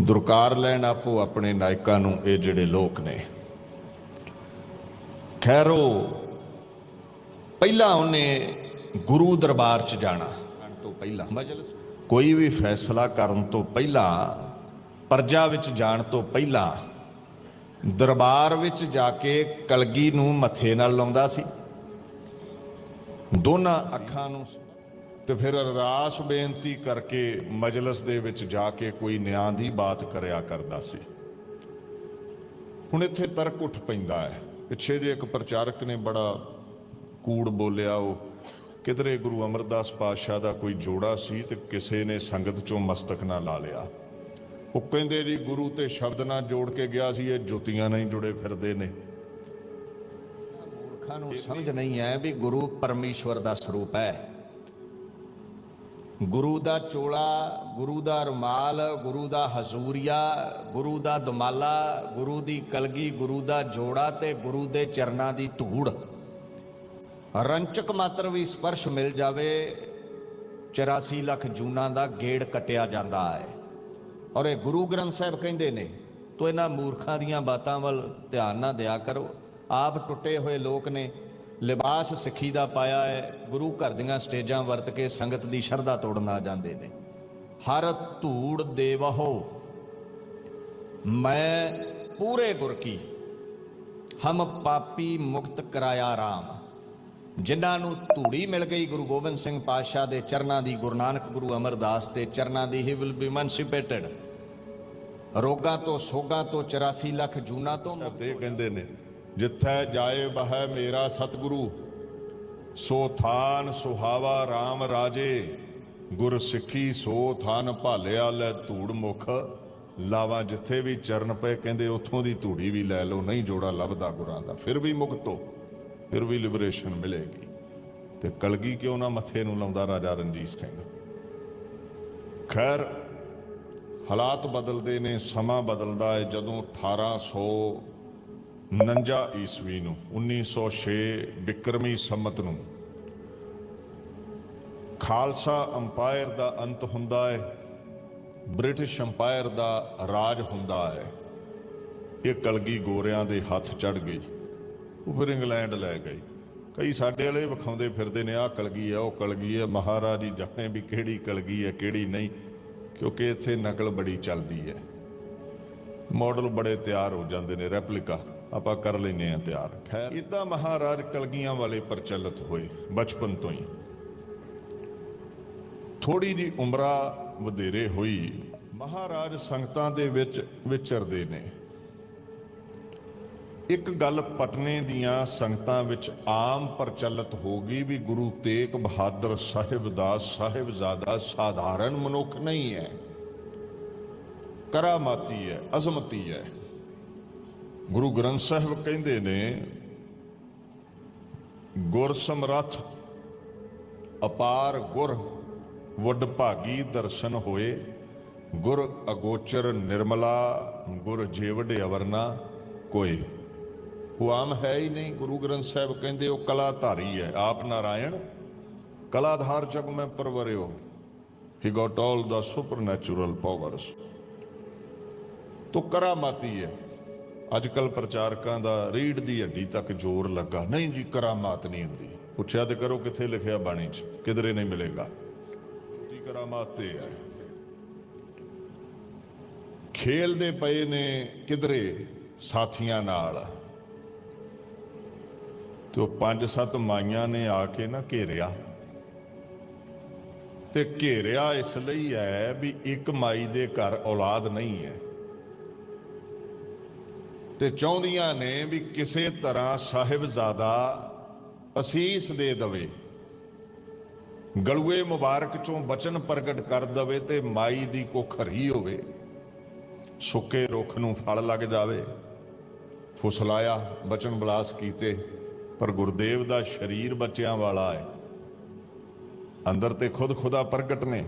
ਦੁਰਕਾਰ ਲੈਣ ਆਪੋ ਆਪਣੇ ਨਾਇਕਾਂ ਨੂੰ ਇਹ ਜਿਹੜੇ ਲੋਕ ਨੇ। ਖੈਰੋ ਪਹਿਲਾਂ ਉਹਨੇ ਗੁਰੂ ਦਰਬਾਰ 'ਚ ਜਾਣਾ। ਤੋਂ ਪਹਿਲਾਂ। ਮਜਲਿਸ। ਕੋਈ ਵੀ ਫੈਸਲਾ ਕਰਨ ਤੋਂ ਪਹਿਲਾਂ ਪਰਜਾ ਵਿੱਚ ਜਾਣ ਤੋਂ ਪਹਿਲਾਂ ਦਰਬਾਰ ਵਿੱਚ ਜਾ ਕੇ ਕਲਗੀ ਨੂੰ ਮੱਥੇ ਨਾਲ ਲਾਉਂਦਾ ਸੀ। ਦੋਨਾਂ ਅੱਖਾਂ ਨੂੰ ਤੇ ਫਿਰ ਅਰਦਾਸ ਬੇਨਤੀ ਕਰਕੇ ਮਜਲਿਸ ਦੇ ਵਿੱਚ ਜਾ ਕੇ ਕੋਈ ਨਿਆਂ ਦੀ ਬਾਤ ਕਰਿਆ ਕਰਦਾ ਸੀ। ਹੁਣ ਇੱਥੇ ਤਰਕ ਉੱਠ ਪੈਂਦਾ ਹੈ। ਪਿੱਛੇ ਜੇ ਇੱਕ ਪ੍ਰਚਾਰਕ ਨੇ ਬੜਾ ਕੂੜ ਬੋਲਿਆ, ਉਹ ਕਿਧਰੇ ਗੁਰੂ ਅਮਰਦਾਸ ਪਾਤਸ਼ਾਹ ਦਾ ਕੋਈ ਜੋੜਾ ਸੀ ਤੇ ਕਿਸੇ ਨੇ ਸੰਗਤ ਚੋਂ ਮਸਤਕ ਨਾ ਲਾ ਲਿਆ। ਉਹ ਕਹਿੰਦੇ ਜੀ, ਗੁਰੂ ਤੇ ਸ਼ਬਦ ਨਾਲ ਜੋੜ ਕੇ ਗਿਆ ਸੀ, ਇਹ ਜੁੱਤੀਆਂ ਨਾਲ ਜੁੜੇ ਫਿਰਦੇ ਨੇ। ਮੂਰਖਾਂ ਨੂੰ ਸਮਝ ਨਹੀਂ ਹੈ ਵੀ ਗੁਰੂ ਪਰਮੇਸ਼ਵਰ ਦਾ ਸਰੂਪ ਹੈ। ਗੁਰੂ ਦਾ ਚੋਲਾ, ਗੁਰੂ ਦਾ ਰੁਮਾਲ, ਗੁਰੂ ਦਾ ਹਜ਼ੂਰੀਆ, ਗੁਰੂ ਦਾ ਦਮਾਲਾ, ਗੁਰੂ ਦੀ ਕਲਗੀ, ਗੁਰੂ ਦਾ ਜੋੜਾ ਤੇ ਗੁਰੂ ਦੇ ਚਰਨਾਂ ਦੀ ਧੂੜ। ਰੰਚਕ ਮਾਤਰ ਵੀ ਸਪਰਸ਼ ਮਿਲ ਜਾਵੇ 84 ਲੱਖ ਜੂਨਾਂ ਦਾ ਗੇੜ ਕਟਿਆ ਜਾਂਦਾ ਹੈ। ਔਰ ਇਹ ਗੁਰੂ ਗ੍ਰੰਥ ਸਾਹਿਬ ਕਹਿੰਦੇ ਨੇ, ਤੋ ਇਹਨਾਂ ਮੂਰਖਾਂ ਦੀਆਂ ਬਾਤਾਂ ਵੱਲ ਧਿਆਨ ਨਾ ਦਿਆ ਕਰੋ। ਆਪ ਟੁੱਟੇ ਹੋਏ ਲੋਕ ਨੇ ਲਿਬਾਸ ਸਿੱਖੀ ਦਾ ਪਾਇਆ ਹੈ, ਗੁਰੂ ਘਰ ਦੀਆਂ ਸਟੇਜਾਂ ਵਰਤ ਕੇ ਸੰਗਤ ਦੀ ਸ਼ਰਧਾ ਤੋੜਨ ਆ ਜਾਂਦੇ ਨੇ। ਹਰ ਧੂੜ ਦੇਵਹੋ, ਮੈਂ ਪੂਰੇ ਗੁਰ ਕੀ, ਹਮ ਪਾਪੀ ਮੁਕਤ ਕਰਾਇਆ ਰਾਮ। ਜਿਨ੍ਹਾਂ ਨੂੰ ਧੂੜੀ ਮਿਲ ਗਈ ਗੁਰੂ ਗੋਬਿੰਦ ਸਿੰਘ ਪਾਤਸ਼ਾਹ ਦੇ ਚਰਨਾਂ ਦੀ, ਗੁਰੂ ਨਾਨਕ ਗੁਰੂ ਅਮਰਦਾਸ ਦੇ ਚਰਨਾਂ ਦੀ ਹੀ ਵਿਲ ਬੀ ਐਮਨਸਿਪੇਟਡ ਰੋਗਾਂ ਤੋਂ ਸੋਗਾਂ ਤੋਂ 84 ਲੱਖ ਜੂਨਾ ਤੋਂ ਤੇ ਕਹਿੰਦੇ ਨੇ ਜਿੱਥੈ ਜਾਏ ਬਹਿ ਮੇਰਾ ਸਤਿਗੁਰੂ, ਸੋ ਥਾਨ ਸੁਹਾਵਾ RAM ਰਾਜੇ, ਗੁਰ ਸਿੱਖੀ ਸੋ ਥਾਨ ਭਾਲਿਆ ਲੈ ਧੂੜ ਮੁਖ, ਲਾਵਾ ਜਿੱਥੇ ਵੀ ਚਰਨ ਪਏ, ਕਹਿੰਦੇ ਉੱਥੋਂ ਦੀ ਧੂੜੀ ਵੀ ਲੈ ਲਓ, ਨਹੀਂ ਜੋੜਾ ਲੱਭਦਾ ਗੁਰਾਂ ਦਾ, ਫਿਰ ਵੀ ਮੁਕਤੋ ਫਿਰ ਵੀ ਲਿਬਰੇਸ਼ਨ ਮਿਲੇਗੀ। ਤੇ ਕਲਗੀ ਕਿਉਂ ਨਾ ਮੱਥੇ ਨੂੰ ਲਾਉਂਦਾ ਰਾਜਾ ਰਣਜੀਤ ਸਿੰਘ। ਖੈਰ, ਹਾਲਾਤ ਬਦਲਦੇ ਨੇ, ਸਮਾਂ ਬਦਲਦਾ ਹੈ, ਜਦੋਂ 1849 ਈਸਵੀ ਨੂੰ 1906 ਬਿਕਰਮੀ ਸੰਮਤ ਨੂੰ। ਖਾਲਸਾ ਅੰਪਾਇਰ ਦਾ ਅੰਤ ਹੁੰਦਾ ਹੈ ਬ੍ਰਿਟਿਸ਼ ਅੰਪਾਇਰ ਦਾ ਰਾਜ ਹੁੰਦਾ ਹੈ ਇਹ ਕਲਗੀ ਗੋਰਿਆਂ ਦੇ ਹੱਥ ਚੜ ਗਈ, ਉਹ ਫਿਰ ਇੰਗਲੈਂਡ ਲੈ ਗਈ। ਕਈ ਸਾਡੇ ਵਾਲੇ ਵਿਖਾਉਂਦੇ ਫਿਰਦੇ ਨੇ, ਆਹ ਕਲਗੀ ਹੈ ਉਹ ਕਲਗੀ ਹੈ ਮਹਾਰਾਜ ਹੀ ਜਾਣੇ ਵੀ ਕਿਹੜੀ ਕਲਗੀ ਹੈ ਕਿਹੜੀ ਨਹੀਂ, ਕਿਉਂਕਿ ਇੱਥੇ ਨਕਲ ਬੜੀ ਚੱਲਦੀ ਹੈ ਮਾਡਲ ਬੜੇ ਤਿਆਰ ਹੋ ਜਾਂਦੇ ਨੇ, ਰੈਪਲੀਕਾ। ਆਪਾਂ ਕਰ ਲੈਨੇ ਆ ਤਿਆਰ। ਖੈਰ ਇਦਾਂ ਮਹਾਰਾਜ ਕਲਗੀਆਂ ਵਾਲੇ ਪ੍ਰਚਲਿਤ ਹੋਏ, ਬਚਪਨ ਤੋਂ ਹੀ। ਥੋੜੀ ਜੀ ਉਮਰਾ ਵਧੇਰੇ ਹੋਈ, ਮਹਾਰਾਜ ਸੰਗਤਾਂ ਦੇ ਵਿੱਚ ਵਿਚਰਦੇ ਨੇ। ਇੱਕ ਗੱਲ ਪਟਨੇ ਦੀਆਂ ਸੰਗਤਾਂ ਵਿੱਚ ਆਮ ਪ੍ਰਚਲਿਤ ਹੋ ਗਈ ਵੀ ਗੁਰੂ ਤੇਗ ਬਹਾਦਰ ਸਾਹਿਬ ਦਾ ਸਾਹਿਬਜ਼ਾਦਾ ਸਾਧਾਰਨ ਮਨੁੱਖ ਨਹੀਂ ਹੈ। ਕਰਾਮਾਤੀ ਹੈ, ਅਜ਼ਮਤੀ ਹੈ। ਗੁਰੂ ਗ੍ਰੰਥ ਸਾਹਿਬ ਕਹਿੰਦੇ ਨੇ, ਗੁਰ ਸਮਰੱਥ, ਅਪਾਰ ਗੁਰ, ਵੱਡ ਭਾਗੀ ਦਰਸ਼ਨ ਹੋਏ, ਗੁਰ ਅਗੋਚਰ ਨਿਰਮਲਾ, ਗੁਰ ਜੀਵੜ ਅਵਰਨਾ ਕੋਈ ਉਹ ਆਮ ਹੈ ਹੀ ਨਹੀਂ, ਗੁਰੂ ਗ੍ਰੰਥ ਸਾਹਿਬ ਕਹਿੰਦੇ, ਉਹ ਕਲਾ ਧਾਰੀ ਹੈ, ਆਪ ਨਾਰਾਇਣ। ਕਲਾਧਾਰ ਜਗ ਮੈਂ ਪਰਵਰਿਓ ਹੀ ਗਾਟ ਆਲ ਦਾ ਸੁਪਰਨੈਚੁਰਲ ਪਾਵਰਸ ਤੋ ਕਰਾਮਾਤੀ ਹੈ। ਅੱਜ ਕੱਲ ਪ੍ਰਚਾਰਕਾਂ ਦਾ ਰੀੜ ਦੀ ਹੱਡੀ ਤੱਕ ਜ਼ੋਰ ਲੱਗਾ। ਨਹੀਂ ਜੀ, ਕਰਾਮਾਤ ਨਹੀਂ ਹੁੰਦੀ। ਪੁੱਛਿਆ ਤੇ ਕਰੋ ਕਿੱਥੇ ਲਿਖਿਆ ਬਾਣੀ 'ਚ, ਕਿਧਰੇ ਨਹੀਂ ਮਿਲੇਗਾ। ਦੀ ਕਰਾਮਾਤ ਤੇ ਹੈ? ਖੇਲਦੇ ਪਏ ਨੇ ਕਿਧਰੇ ਸਾਥੀਆਂ ਨਾਲ। ਤੇ ਉਹ ਪੰਜ ਸੱਤ ਮਾਈਆਂ ਨੇ ਆ ਕੇ ਨਾ ਘੇਰਿਆ। ਤੇ ਘੇਰਿਆ ਇਸ ਲਈ ਹੈ ਵੀ ਇੱਕ ਮਾਈ ਦੇ ਘਰ ਔਲਾਦ ਨਹੀਂ ਹੈ। ਤੇ ਚਾਹੁੰਦੀਆਂ ਨੇ ਵੀ ਕਿਸੇ ਤਰ੍ਹਾਂ ਸਾਹਿਬਜ਼ਾਦਾ ਅਸੀਸ ਦੇ ਦਵੇ। ਗਲੂਏ ਮੁਬਾਰਕ ਚੋਂ ਬਚਨ ਪ੍ਰਗਟ ਕਰ ਦਵੇ ਤੇ ਮਾਈ ਦੀ ਕੁੱਖ ਹਰੀ ਹੋਵੇ। ਸੁੱਕੇ ਰੁੱਖ ਨੂੰ ਫਲ ਲੱਗ ਜਾਵੇ। ਫੁਸਲਾਇਆ ਬਚਨ ਬਲਾਸ ਕੀਤੇ, ਪਰ ਗੁਰਦੇਵ ਦਾ ਸਰੀਰ ਬੱਚਿਆਂ ਵਾਲਾ ਹੈ। ਅੰਦਰ ਤੇ ਖੁਦ ਖੁਦਾ ਪ੍ਰਗਟ ਨੇ।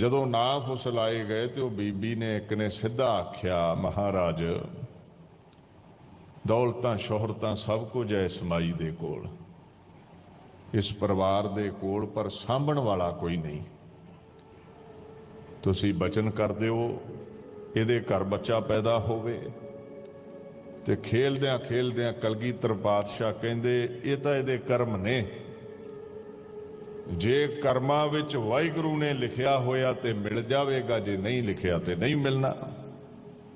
ਜਦੋਂ ਨਾ ਫੁਸਲਾਏ ਗਏ ਤੇ ਉਹ ਬੀਬੀ ਨੇ ਇੱਕ ਨੇ ਸਿੱਧਾ ਆਖਿਆ, ਮਹਾਰਾਜ, ਦੌਲਤਾਂ, ਸ਼ੋਹਰਤਾਂ ਸਭ ਕੁਝ ਹੈ ਇਸ ਮਾਈ ਦੇ ਕੋਲ। ਇਸ ਪਰਿਵਾਰ ਦੇ ਕੋਲ ਪਰ ਸਾਂਭਣ ਵਾਲਾ ਕੋਈ ਨਹੀਂ। ਤੁਸੀਂ ਬਚਨ ਕਰਦੇ ਹੋ ਇਹਦੇ ਘਰ ਬੱਚਾ ਪੈਦਾ ਹੋਵੇ। ਤੇ ਖੇਲਦਿਆਂ ਖੇਲਦਿਆਂ ਕਲਗੀਧਰ ਪਾਤਸ਼ਾਹ ਕਹਿੰਦੇ, ਇਹ ਤਾਂ ਇਹਦੇ ਕਰਮ ਨੇ। ਜੇ ਕਰਮਾਂ ਵਿੱਚ ਵਾਹਿਗੁਰੂ ਨੇ ਲਿਖਿਆ ਹੋਇਆ ਤੇ ਮਿਲ ਜਾਵੇਗਾ, ਜੇ ਨਹੀਂ ਲਿਖਿਆ ਤੇ ਨਹੀਂ ਮਿਲਣਾ।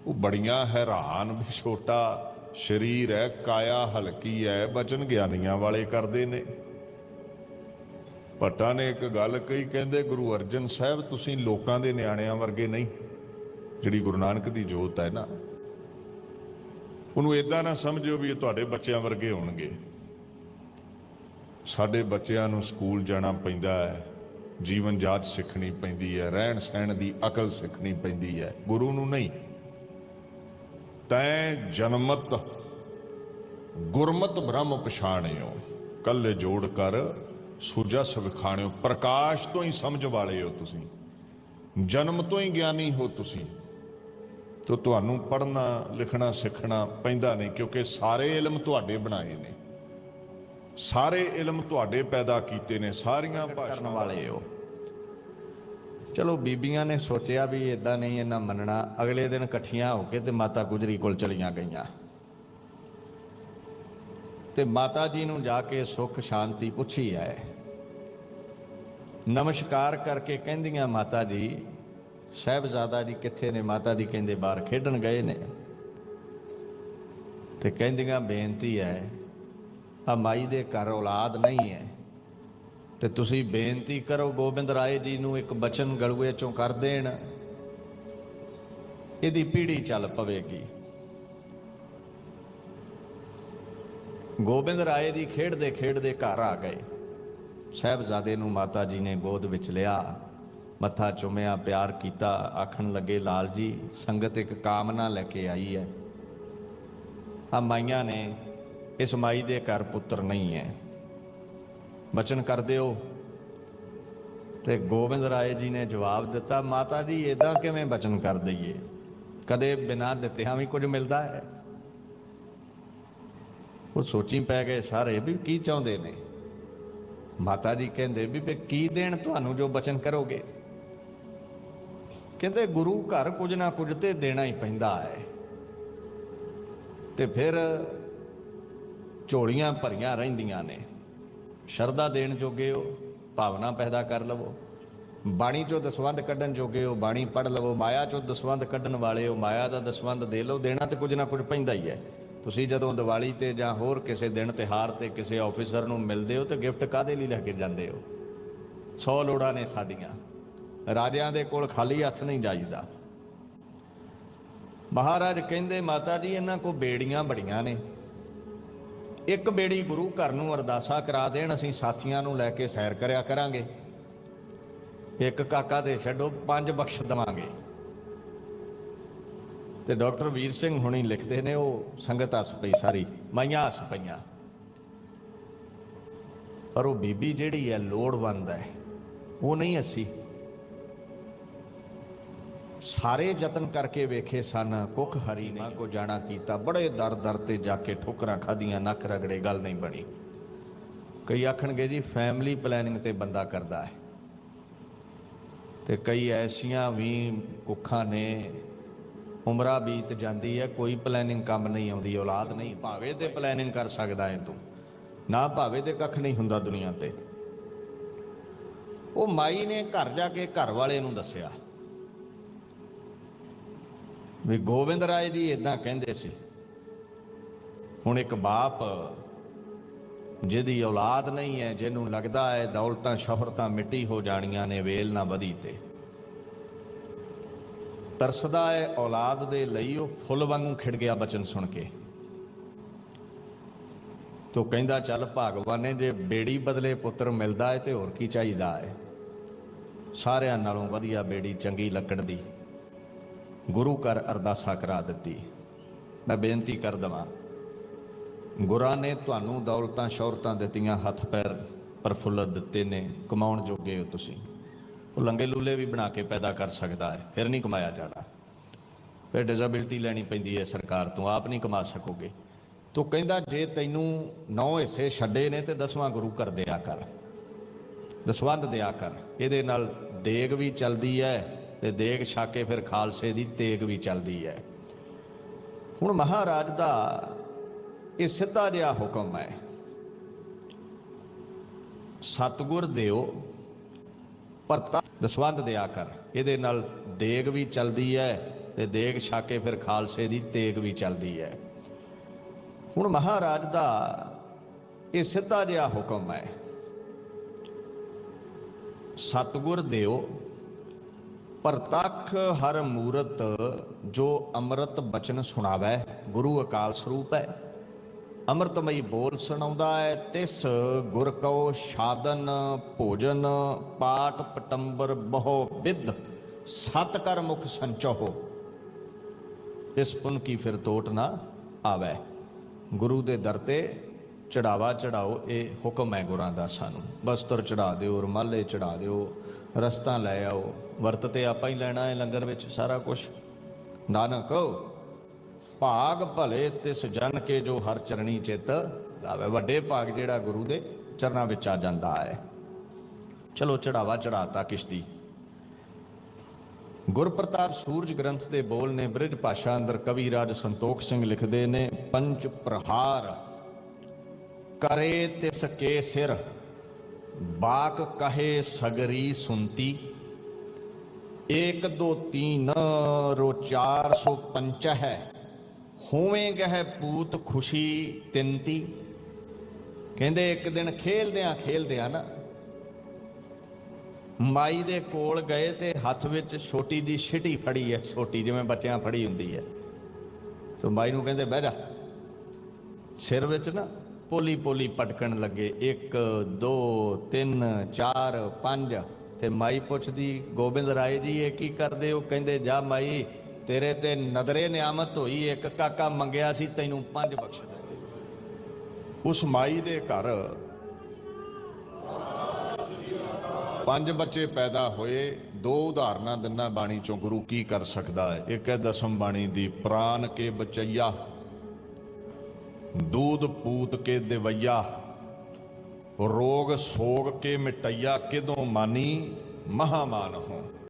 ਉਹ ਬੜੀਆਂ ਹੈਰਾਨ ਵੀ ਛੋਟਾ ਸਰੀਰ ਹੈ, ਕਾਇਆ ਹਲਕੀ ਹੈ, ਬਚਨ ਗਿਆਨੀਆਂ ਵਾਲੇ ਕਰਦੇ ਨੇ। ਭੱਟਾ ਨੇ ਇੱਕ ਗੱਲ ਕਹੀ, ਕਹਿੰਦੇ, ਗੁਰੂ ਅਰਜਨ ਸਾਹਿਬ, ਤੁਸੀਂ ਲੋਕਾਂ ਦੇ ਨਿਆਣਿਆਂ ਵਰਗੇ ਨਹੀਂ। ਜਿਹੜੀ ਗੁਰੂ ਨਾਨਕ ਦੀ ਜੋਤ ਹੈ ਨਾ, ਉਹਨੂੰ ਇਦਾਂ ਨਾ ਸਮਝਿਓ ਵੀ ਇਹ ਤੁਹਾਡੇ ਬੱਚਿਆਂ ਵਰਗੇ ਹੋਣਗੇ। ਸਾਡੇ ਬੱਚਿਆਂ ਨੂੰ ਸਕੂਲ ਜਾਣਾ ਪੈਂਦਾ ਹੈ। ਜੀਵਨ ਜਾਚ ਸਿੱਖਣੀ ਪੈਂਦੀ ਹੈ। ਰਹਿਣ ਸਹਿਣ ਦੀ ਅਕਲ ਸਿੱਖਣੀ ਪੈਂਦੀ ਹੈ। ਗੁਰੂ ਨੂੰ ਨਹੀਂ। ਤੈ ਜਨਮਤ, ਗੁਰਮਤ ਬ੍ਰਹਮ ਪਛਾਣਿਓ। ਕੱਲੇ ਜੋੜ ਕਰ ਸੂਜਾ ਸਵਖਾਣਿਓ ਪ੍ਰਕਾਸ਼ ਤੋਂ ਹੀ ਸਮਝ ਵਾਲੇ ਹੋ ਤੁਸੀਂ। ਜਨਮ ਤੋਂ ਹੀ ਗਿਆਨੀ ਹੋ ਤੁਸੀਂ। ਤੋ ਤੁਹਾਨੂੰ ਪੜ੍ਹਨਾ, ਲਿਖਣਾ, ਸਿੱਖਣਾ ਪੈਂਦਾ ਨਹੀਂ, ਕਿਉਂਕਿ ਸਾਰੇ ਇਲਮ ਤੁਹਾਡੇ ਬਣਾਏ ਨੇ। ਸਾਰੇ ਇਲਮ ਤੁਹਾਡੇ ਪੈਦਾ ਕੀਤੇ ਨੇ ਸਾਰੀਆਂ ਭਾਸ਼ਾਵਾਂ ਵਾਲੇ ਹੋ। ਚਲੋ ਬੀਬੀਆਂ ਨੇ ਸੋਚਿਆ ਵੀ ਇਦਾਂ ਨਹੀਂ ਇਹਨਾਂ ਮੰਨਣਾ। ਅਗਲੇ ਦਿਨ ਇਕੱਠੀਆਂ ਹੋ ਕੇ ਤੇ ਮਾਤਾ ਗੁਜਰੀ ਕੋਲ ਚਲੀਆਂ ਗਈਆਂ। ਤੇ ਮਾਤਾ ਜੀ ਨੂੰ ਜਾ ਕੇ ਸੁੱਖ ਸ਼ਾਂਤੀ ਪੁੱਛੀ ਹੈ। ਨਮਸਕਾਰ ਕਰਕੇ ਕਹਿੰਦੀਆਂ ਮਾਤਾ ਜੀ ਸਾਹਿਬਜ਼ਾਦਾ ਜੀ ਕਿੱਥੇ ਨੇ? ਮਾਤਾ ਜੀ ਕਹਿੰਦੇ ਬਾਹਰ ਖੇਡਣ ਗਏ ਨੇ। ਤੇ ਕਹਿੰਦੀਆਂ ਬੇਨਤੀ ਹੈ ਆ ਮਾਈ ਦੇ ਘਰ ਔਲਾਦ ਨਹੀਂ ਹੈ। ਤੇ ਤੁਸੀਂ ਬੇਨਤੀ ਕਰੋ ਗੋਬਿੰਦ ਰਾਏ ਜੀ ਨੂੰ ਇੱਕ ਬਚਨ ਗਲੂਏ ਚੋਂ ਕਰ ਦੇਣ। ਇਹਦੀ ਪੀੜੀ ਚੱਲ ਪਵੇਗੀ। ਗੋਬਿੰਦ ਰਾਏ ਦੀ ਖੇਡਦੇ ਖੇਡਦੇ ਘਰ ਆ ਗਏ। ਸਾਹਿਬਜ਼ਾਦੇ ਨੂੰ ਮਾਤਾ ਜੀ ਨੇ ਗੋਦ ਵਿੱਚ ਲਿਆ। ਮੱਥਾ ਚੁੰਮਿਆ, ਪਿਆਰ ਕੀਤਾ, ਆਖਣ ਲੱਗੇ, ਲਾਲ ਜੀ, ਸੰਗਤ ਇੱਕ ਕਾਮਨਾ ਲੈ ਕੇ ਆਈ ਹੈ। ਆ ਮਾਈਆਂ ਨੇ ਇਸ ਮਾਈ ਦੇ ਘਰ ਪੁੱਤਰ ਨਹੀਂ ਹੈ। ਬਚਨ ਕਰਦੇ ਹੋ ਤੇ ਗੋਬਿੰਦ ਰਾਏ ਜੀ ਨੇ ਜਵਾਬ ਦਿੱਤਾ, ਮਾਤਾ ਜੀ ਇਦਾਂ ਕਿਵੇਂ ਬਚਨ ਕਰ ਦਈਏ? ਕਦੇ ਬਿਨਾਂ ਦਿੱਤਿਆਂ ਵੀ ਕੁਝ ਮਿਲਦਾ ਹੈ। ਉਹ ਸੋਚੀ ਪੈ ਗਏ ਸਾਰੇ ਵੀ ਕੀ ਚਾਹੁੰਦੇ ਨੇ? ਮਾਤਾ ਜੀ ਕਹਿੰਦੇ ਵੀ ਵੀ ਕੀ ਦੇਣ ਤੁਹਾਨੂੰ ਜੋ ਬਚਨ ਕਰੋਗੇ? ਕਹਿੰਦੇ ਗੁਰੂ ਘਰ ਕੁਝ ਨਾ ਕੁਝ ਤੇ ਦੇਣਾ ਹੀ ਪੈਂਦਾ ਹੈ। ਤੇ ਫਿਰ ਝੋਲੀਆਂ ਭਰੀਆਂ ਰਹਿੰਦੀਆਂ ਨੇ। ਸ਼ਰਧਾ ਦੇਣ ਜੋਗੇ ਹੋ, ਭਾਵਨਾ ਪੈਦਾ ਕਰ ਲਵੋ। ਬਾਣੀ ਚੋਂ ਦਸਵੰਦ ਕੱਢਣ ਜੋਗੇ ਹੋ, ਬਾਣੀ ਪੜ ਲਵੋ। ਮਾਇਆ ਚੋਂ ਦਸਵੰਦ ਕੱਢਣ ਵਾਲੇ ਹੋ, ਮਾਇਆ ਦਾ ਦਸਵੰਦ ਦੇ ਲਓ। ਦੇਣਾ ਤੇ ਕੁਝ ਨਾ ਕੁਝ ਪੈਂਦਾ ਹੀ ਹੈ। ਤੁਸੀਂ ਜਦੋਂ ਦੀਵਾਲੀ ਤੇ ਜਾਂ ਹੋਰ ਕਿਸੇ ਦਿਨ ਤਿਹਾਰ ਤੇ ਕਿਸੇ ਆਫੀਸਰ ਨੂੰ ਮਿਲਦੇ ਹੋ ਤੇ ਗਿਫਟ ਕਾਦੇ ਲਈ ਲੈ ਕੇ ਜਾਂਦੇ ਹੋ? 100 ਲੋੜਾਂ ਨੇ ਸਾਡੀਆਂ। ਰਾਜਿਆਂ ਦੇ ਕੋਲ ਖਾਲੀ ਹੱਥ ਨਹੀਂ ਜਾਈਦਾ। ਮਹਾਰਾਜ ਕਹਿੰਦੇ, ਮਾਤਾ ਜੀ, ਇਹਨਾਂ ਕੋ ਬੇੜੀਆਂ ਬੜੀਆਂ ਨੇ। ਇੱਕ ਬੇੜੀ ਗੁਰੂ ਘਰ ਨੂੰ ਅਰਦਾਸਾ ਕਰਾ ਦੇਣ, ਅਸੀਂ ਸਾਥੀਆਂ ਨੂੰ ਲੈ ਕੇ ਸੈਰ ਕਰਿਆ ਕਰਾਂਗੇ। ਇੱਕ ਕਾਕਾ ਦੇ ਛੱਡੋ, ਪੰਜ ਬਖਸ਼ ਦਵਾਂਗੇ। ਤੇ ਡਾਕਟਰ ਵੀਰ ਸਿੰਘ ਹੁਣੀ ਲਿਖਦੇ ਨੇ, ਉਹ ਸੰਗਤ ਹੱਸ ਪਈ ਸਾਰੀ, ਮਾਈਆਂ ਹੱਸ ਪਈਆਂ। ਪਰ ਉਹ ਬੀਬੀ ਜਿਹੜੀ ਹੈ, ਲੋੜਵੰਦ ਹੈ, ਉਹ ਨਹੀਂ ਅਸੀਂ ਸਾਰੇ ਯਤਨ ਕਰਕੇ ਵੇਖੇ ਸਨ। ਕੁੱਖ ਹਰੀ ਨਾ ਕੋ ਜਾਣਾ ਕੀਤਾ। ਬੜੇ ਦਰ ਦਰ ਤੇ ਜਾ ਕੇ ਠੋਕਰਾਂ ਖਾਧੀਆਂ। ਨੱਕ ਰਗੜੇ ਗੱਲ ਨਹੀਂ ਬਣੀ। ਕਈ ਆਖਣਗੇ ਜੀ ਫੈਮਿਲੀ ਪਲੈਨਿੰਗ ਤੇ ਬੰਦਾ ਕਰਦਾ ਹੈ। ਤੇ ਕਈ ਐਸੀਆਂ ਵੀ ਕੁੱਖਾਂ ਨੇ। ਉਮਰਾ ਬੀਤ ਜਾਂਦੀ ਹੈ। ਕੋਈ ਪਲੈਨਿੰਗ ਕੰਮ ਨਹੀਂ ਆਉਂਦੀ। ਔਲਾਦ ਨਹੀਂ। ਭਾਵੇਂ ਤੇ ਪਲੈਨਿੰਗ ਕਰ ਸਕਦਾ ਹੈ ਤੂੰ। ਨਾ ਭਾਵੇਂ ਤੇ ਕੱਖ ਨਹੀਂ ਹੁੰਦਾ ਦੁਨੀਆ ਤੇ। ਉਹ ਮਾਈ ਨੇ ਘਰ ਜਾ ਕੇ ਘਰ ਵਾਲੇ ਨੂੰ ਦੱਸਿਆ। ਵੀ ਗੋਬਿੰਦ ਰਾਏ ਜੀ ਇਦਾਂ ਕਹਿੰਦੇ ਸੀ। ਹੁਣ ਇੱਕ ਬਾਪ ਜਿਹਦੀ ਔਲਾਦ ਨਹੀਂ ਹੈ, ਜਿਹਨੂੰ ਲੱਗਦਾ ਹੈ ਦੌਲਤਾਂ ਸ਼ੋਹਰਤਾਂ ਮਿੱਟੀ ਹੋ ਜਾਣੀਆਂ ਨੇ ਵੇਲ ਨਾ ਵਧੀ ਤੇ। ਤਰਸਦਾ ਹੈ ਔਲਾਦ ਦੇ ਲਈ ਉਹ ਫੁੱਲ ਵਾਂਗੂ ਖਿੜ ਗਿਆ ਬਚਨ ਸੁਣ ਕੇ। ਤੋ ਕਹਿੰਦਾ, ਚੱਲ ਭਗਵਾਨ ਨੇ ਜੇ ਬੇੜੀ ਬਦਲੇ ਪੁੱਤਰ ਮਿਲਦਾ ਹੈ ਤੇ ਹੋਰ ਕੀ ਚਾਹੀਦਾ ਹੈ? ਸਾਰਿਆਂ ਨਾਲੋਂ ਵਧੀਆ ਬੇੜੀ ਚੰਗੀ ਲੱਕੜ ਦੀ। ਗੁਰੂ ਘਰ ਅਰਦਾਸਾ ਕਰਾ ਦਿੱਤੀ। ਮੈਂ ਬੇਨਤੀ ਕਰ ਦਵਾਂ, ਗੁਰਾਂ ਨੇ ਤੁਹਾਨੂੰ ਦੌਲਤਾਂ ਸ਼ੌਹਰਤਾਂ ਦਿੱਤੀਆਂ, ਹੱਥ ਪੈਰ ਪ੍ਰਫੁੱਲਤ ਦਿੱਤੇ ਨੇ, ਕਮਾਉਣ ਜੋਗੇ ਹੋ ਤੁਸੀਂ। ਉਹ ਲੰਗੇ ਲੂਲੇ ਵੀ ਬਣਾ ਕੇ ਪੈਦਾ ਕਰ ਸਕਦਾ ਹੈ, ਫਿਰ ਨਹੀਂ ਕਮਾਇਆ ਜਾਣਾ। ਫਿਰ ਡਿਸੇਬਿਲਟੀ ਲੈਣੀ ਪੈਂਦੀ ਹੈ ਸਰਕਾਰ ਤੋਂ, ਆਪ ਨਹੀਂ ਕਮਾ ਸਕੋਗੇ। ਤੋ ਕਹਿੰਦਾ, ਜੇ ਤੈਨੂੰ ਨੌ ਹਿੱਸੇ ਛੱਡੇ ਨੇ ਤੇ ਦਸਵਾਂ ਗੁਰੂ ਕਰ ਦਿਆ ਕਰ ਦਸਵੰਦ ਦਿਆ ਕਰ, ਇਹਦੇ ਨਾਲ ਦੇਗ ਵੀ ਚਲਦੀ ਹੈ ਤੇ ਦੇਗ ਛਾਕੇ ਫਿਰ ਖਾਲਸੇ ਦੀ ਤੇਗ ਵੀ ਚੱਲਦੀ ਹੈ। ਹੁਣ ਮਹਾਰਾਜ ਦਾ ਇਹ ਸਿੱਧਾ ਜਿਹਾ ਹੁਕਮ ਹੈ। ਸਤਗੁਰ ਦਿਓ ਪਰਤਾ ਦਸਵੰਦ ਦਿਆ ਕਰ। ਇਹਦੇ ਨਾਲ ਦੇਗ ਵੀ ਚੱਲਦੀ ਹੈ ਤੇ ਦੇਗ ਛਾਕੇ ਫਿਰ ਖਾਲਸੇ ਦੀ ਤੇਗ ਵੀ ਚੱਲਦੀ ਹੈ। ਹੁਣ ਮਹਾਰਾਜ ਦਾ ਇਹ ਸਿੱਧਾ ਜਿਹਾ ਹੁਕਮ ਹੈ। ਸਤਗੁਰ ਦਿਓ ਪ੍ਰਤੱਖ ਹਰ ਮੂਰਤ ਜੋ ਅੰਮ੍ਰਿਤ ਬਚਨ ਸੁਣਾਵੇ, ਗੁਰੂ ਅਕਾਲ ਸਰੂਪ ਹੈ। ਅੰਮ੍ਰਿਤਮਈ ਬੋਲ ਸੁਣਾਉਂਦਾ ਹੈ, ਤਿਸ ਗੁਰ ਕਉ ਸਾਧਨ ਭੋਜਨ, ਪਾਠ ਪਟੰਬਰ ਬਹੁ ਵਿਦ ਸਤ ਕਰ ਮੁਖ ਸੰਚੋ ਇਸ ਪੁਨ ਕੀ ਫਿਰ ਤੋਟ ਨਾ ਆਵੇ। ਗੁਰੂ ਦੇ ਦਰ ਤੇ ਚੜਾਵਾ ਚੜਾਓ, ਇਹ ਹੁਕਮ ਹੈ ਗੁਰਾਂ ਦਾ ਸਾਨੂੰ। ਬਸਤਰ ਚੜਾ ਦਿਓ, ਰੁਮਾਲੇ ਚੜਾ ਦਿਓ, ਰਸਤਾ ਲੈ ਆਓ। ਵਰਤ ਤੇ ਆਪਾਂ ਹੀ ਲੈਣਾ ਹੈ ਲੰਗਰ ਵਿੱਚ ਸਾਰਾ ਕੁਝ ਨਾਨਕ, ਭਾਗ ਭਲੇ ਤਿਸ ਜਨ ਕੇ ਜੋ ਹਰ ਚਰਣੀ ਚਿਤ ਲਾਵੇ। ਵੱਡੇ ਭਾਗ ਜਿਹੜਾ ਗੁਰੂ ਦੇ ਚਰਨਾਂ ਵਿੱਚ ਆ ਜਾਂਦਾ ਹੈ। ਚਲੋ ਚੜਾਵਾ ਚੜਾਤਾ ਕਿਸ਼ਤੀ। ਗੁਰਪ੍ਰਤਾਪ ਸੂਰਜ ਗ੍ਰੰਥ ਦੇ ਬੋਲ ਨੇ ਬ੍ਰਿਜ ਭਾਸ਼ਾ ਅੰਦਰ ਕਵੀ ਰਾਜ ਸੰਤੋਖ ਸਿੰਘ ਲਿਖਦੇ ਨੇ, ਪੰਜ ਪ੍ਰਹਾਰ। ਕਰੇ ਤਿਸ ਕੇ ਸਿਰ, ਬਾਕ ਕਹੇ ਸਗਰੀ ਸੁਨਤੀ ਏਕ ਦੋ ਤੀਨ ਰੋ 405 ਹੈ ਹੋਵੇਂ ਗਹਿ ਪੂਤ ਖੁਸ਼ੀ ਤਿੰਤੀ। ਕਹਿੰਦੇ ਇੱਕ ਦਿਨ ਖੇਲਦਿਆਂ ਖੇਲਦਿਆਂ ਨਾ, ਮਾਈ ਦੇ ਕੋਲ ਗਏ ਤੇ ਹੱਥ ਵਿੱਚ ਛੋਟੀ ਦੀ ਛਿਟੀ ਫੜੀ ਹੈ ਛੋਟੀ ਜਿਵੇਂ ਬੱਚਿਆਂ ਫੜੀ ਹੁੰਦੀ ਹੈ ਤੇ ਮਾਈ ਨੂੰ ਕਹਿੰਦੇ, ਬਹਿ ਜਾ। ਸਿਰ ਵਿੱਚ ਨਾ ਪੋਲੀ ਪੋਲੀ ਪਟਕਣ ਲੱਗੇ। 1 2 3 4 5 ਤੇ ਮਾਈ ਪੁੱਛਦੀ, ਗੋਬਿੰਦ ਰਾਏ ਜੀ, ਇਹ ਕੀ ਕਰਦੇ ਹੋ? ਕਹਿੰਦੇ, ਜਾ ਮਾਈ, ਤੇਰੇ ਤੇ ਨਦਰੇ ਨਿਆਮਤ ਹੋਈ। ਇੱਕ ਕਾਕਾ ਮੰਗਿਆ ਸੀ, ਤੈਨੂੰ ਪੰਜ ਬਖਸ਼ ਦੇ। ਉਸ ਮਾਈ ਦੇ ਘਰ ਪੰਜ ਬੱਚੇ ਪੈਦਾ ਹੋਏ। ਦੋ ਉਦਾਹਰਨਾਂ ਦਿੰਨਾ ਬਾਣੀ ਚੋਂ ਗੁਰੂ ਕੀ ਕਰ ਸਕਦਾ ਹੈ? ਇੱਕ ਹੈ ਦਸਮ ਬਾਣੀ ਦੀ, ਪ੍ਰਾਨ ਕੇ ਬਚਈਆ। ਦੂਧ ਪੂਤ ਕੇ ਦਿਵਈਆ ਰੋਗ ਸੋਗ ਕੇ ਮਿਟਈਆ ਕਿਦੋਂ ਮਾਨੀ ਮਹਾਮਾਨ ਹੋ।